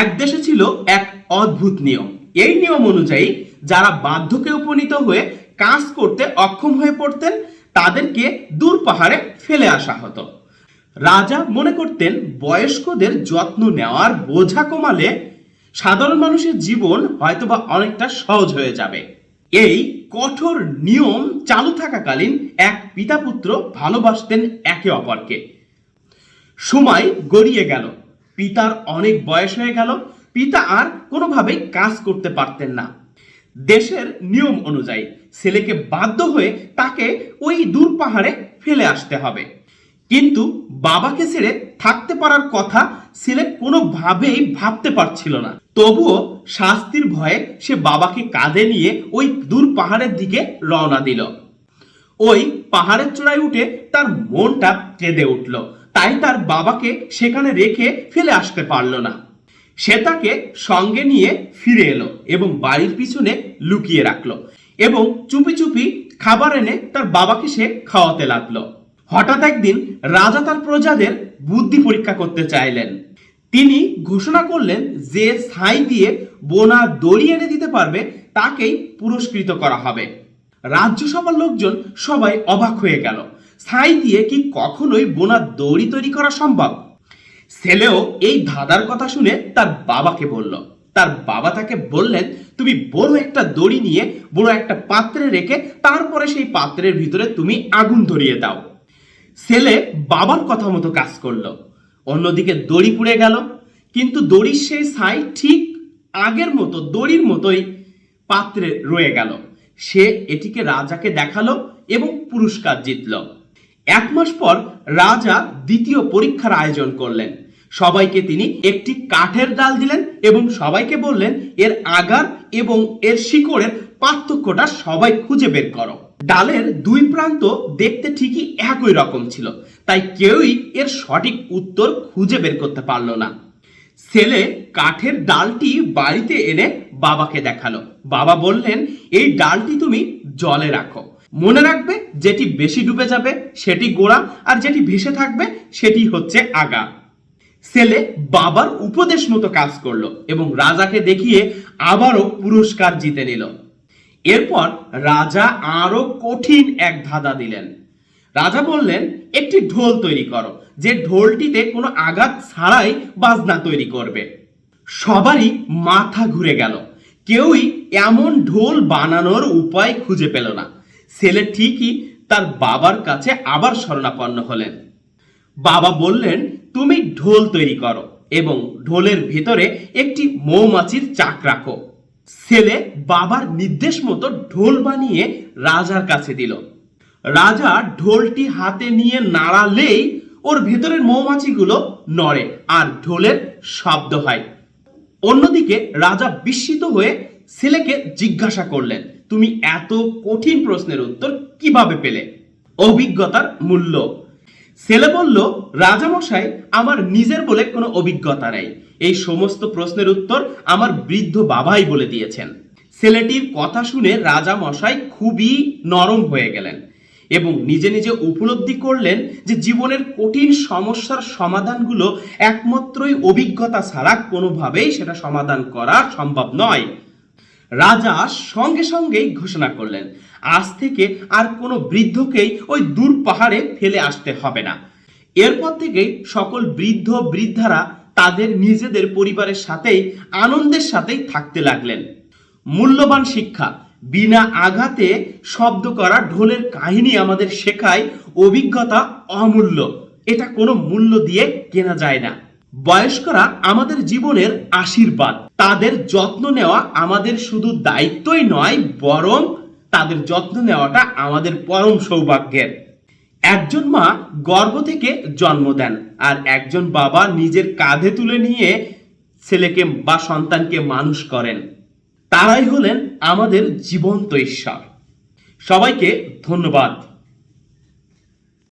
এক দেশে ছিল এক অদ্ভুত নিয়ম। এই নিয়ম অনুযায়ী যারা বাধ্যকে উপনীত হয়ে কাজ করতে অক্ষম হয়ে পড়তেন, তাদেরকে দূর পাহাড়ে ফেলে আসা হতো। রাজা মনে করতেন বয়স্কদের যত্ন নেওয়ার বোঝা কমালে সাধারণ মানুষের জীবন হয়তোবা অনেকটা সহজ হয়ে যাবে। এই কঠোর নিয়ম চালু থাকাকালীন এক পিতা পুত্র ভালোবাসতেন একে অপরকে। সময় গড়িয়ে গেল। পিতার অনেক বয়স হয়ে গেল, পিতা আর কোনোভাবেই কাজ করতে পারতেন না। দেশের নিয়ম অনুযায়ী ছেলেকে বাধ্য হয়ে তাকে ওই দূর পাহাড়ে ফেলে আসতে হবে। কিন্তু বাবাকে ছেড়ে থাকতে পারার কথা ছেলে কোনোভাবেই ভাবতে পারছিল না। তবুও শাস্তির ভয়ে সে বাবাকে কাঁধে নিয়ে ওই দূর পাহাড়ের দিকে রওনা দিল। ওই পাহাড়ের চূড়ায় উঠে তার মনটা কেঁদে উঠল। তাই তার বাবাকে সেখানে রেখে ফেলে আসতে পারল না। সে তাকে সঙ্গে নিয়ে ফিরে এলো এবং বাড়ির পিছনে লুকিয়ে রাখল এবং চুপি চুপি খাবার এনে তার বাবাকে সে খাওয়াতে লাগল। হঠাৎ একদিন রাজা তার প্রজাদের বুদ্ধি পরীক্ষা করতে চাইলেন। তিনি ঘোষণা করলেন যে ছাই দিয়ে বোনা দড়ি এনে দিতে পারবে, তাকেই পুরস্কৃত করা হবে। রাজ্যসভার লোকজন সবাই অবাক হয়ে গেল। ছাই দিয়ে কি কখনোই বোনার দড়ি তৈরি করা সম্ভব? ছেলেও এই ধাঁধার কথা শুনে তার বাবাকে বলল। তার বাবা তাকে বললেন, তুমি বড় একটা দড়ি নিয়ে বড় একটা পাত্রে রেখে তারপরে সেই পাত্রের ভিতরে তুমি আগুন ধরিয়ে দাও। ছেলে বাবার কথা মতো কাজ করল। অন্যদিকে দড়ি পুড়ে গেল। কিন্তু দড়ির সেই ছাই ঠিক আগের মতো, দড়ির মতোই পাত্রে রয়ে গেল। সে এটিকে রাজাকে দেখাল এবং পুরস্কার জিতল। এক মাস পর রাজা দ্বিতীয় পরীক্ষার আয়োজন করলেন। সবাইকে তিনি একটি কাঠের ডাল দিলেন এবং সবাইকে বললেন, এর আগার এবং এর শিকড়ের পার্থক্যটা সবাই খুঁজে বের করো। ডালের দুই প্রান্ত দেখতে ঠিকই একই রকম ছিল, তাই কেউই এর সঠিক উত্তর খুঁজে বের করতে পারল না। ছেলে কাঠের ডালটি বাড়িতে এনে বাবাকে দেখাল। বাবা বললেন, এই ডালটি তুমি জলে রাখো। মনে রাখবে যেটি বেশি ডুবে যাবে সেটি গোড়া আর যেটি ভেসে থাকবে সেটি হচ্ছে আগা। ছেলে বাবার উপদেশ মতো কাজ করল এবং রাজাকে দেখিয়ে আবারও পুরস্কার জিতে নিল। এরপর রাজা আরও কঠিন এক ধাঁধা দিলেন। রাজা বললেন, একটি ঢোল তৈরি করো, যে ঢোলটিতে কোনো আঘাত ছাড়াই বাজনা তৈরি করবে। সবারই মাথা ঘুরে গেল। কেউই এমন ঢোল বানানোর উপায় খুঁজে পেল না। ছেলে ঠিকই তার বাবার কাছে আবার শরণাপন্ন হলেন। বাবা বললেন, তুমি ঢোল তৈরি করো এবং ঢোলের ভেতরে একটি মৌমাছির চাক রাখো। ছেলে বাবার নির্দেশ মতো ঢোল বানিয়ে রাজার কাছে দিল। রাজা ঢোলটি হাতে নিয়ে নাড়ালেই ওর ভেতরের মৌমাছিগুলো নড়ে আর ঢোলের শব্দ হয়। অন্যদিকে রাজা বিস্মিত হয়ে ছেলেকে জিজ্ঞাসা করলেন তুমি এত কঠিন প্রশ্নের উত্তর কীভাবে পেলে? অভিজ্ঞতার মূল্য। ছেলে বলল, রাজামশাই, আমার নিজের বলে কোনো অভিজ্ঞতা নেই। এই সমস্ত প্রশ্নের উত্তর আমার বৃদ্ধ বাবাই বলে দিয়েছেন। ছেলেটির কথা শুনে রাজা মশাই খুবই নরম হয়ে গেলেন এবং নিজে নিজে উপলব্ধি করলেন যে জীবনের কঠিন সমস্যার সমাধানগুলো একমাত্রই অভিজ্ঞতা ছাড়া কোনোভাবেই সেটা সমাধান করা সম্ভব নয়। রাজা সঙ্গে সঙ্গেই ঘোষণা করলেন, আজ থেকে আর কোনো বৃদ্ধকেই ওই দূর পাহাড়ে ফেলে আসতে হবে না। এরপর থেকেই সকল বৃদ্ধ বৃদ্ধারা তাদের নিজেদের পরিবারের সাথেই, আনন্দের সাথেই থাকতে লাগলেন। মূল্যবান শিক্ষা, বিনা আঘাতে শব্দ করা ঢোলের কাহিনী আমাদের শেখায় অভিজ্ঞতা অমূল্য। এটা কোনো মূল্য দিয়ে কেনা যায় না। বয়স্করা আমাদের জীবনের আশীর্বাদ। তাদের যত্ন নেওয়া আমাদের শুধু দায়িত্বই নয়, বরং তাদের যত্ন নেওয়াটা আমাদের পরম সৌভাগ্যের। একজন মা গর্ভ থেকে জন্ম দেন, আর একজন বাবা নিজের কাঁধে তুলে নিয়ে ছেলেকে বা সন্তানকে মানুষ করেন। তারাই হলেন আমাদের জীবন্ত ঈশ্বর। সবাইকে ধন্যবাদ।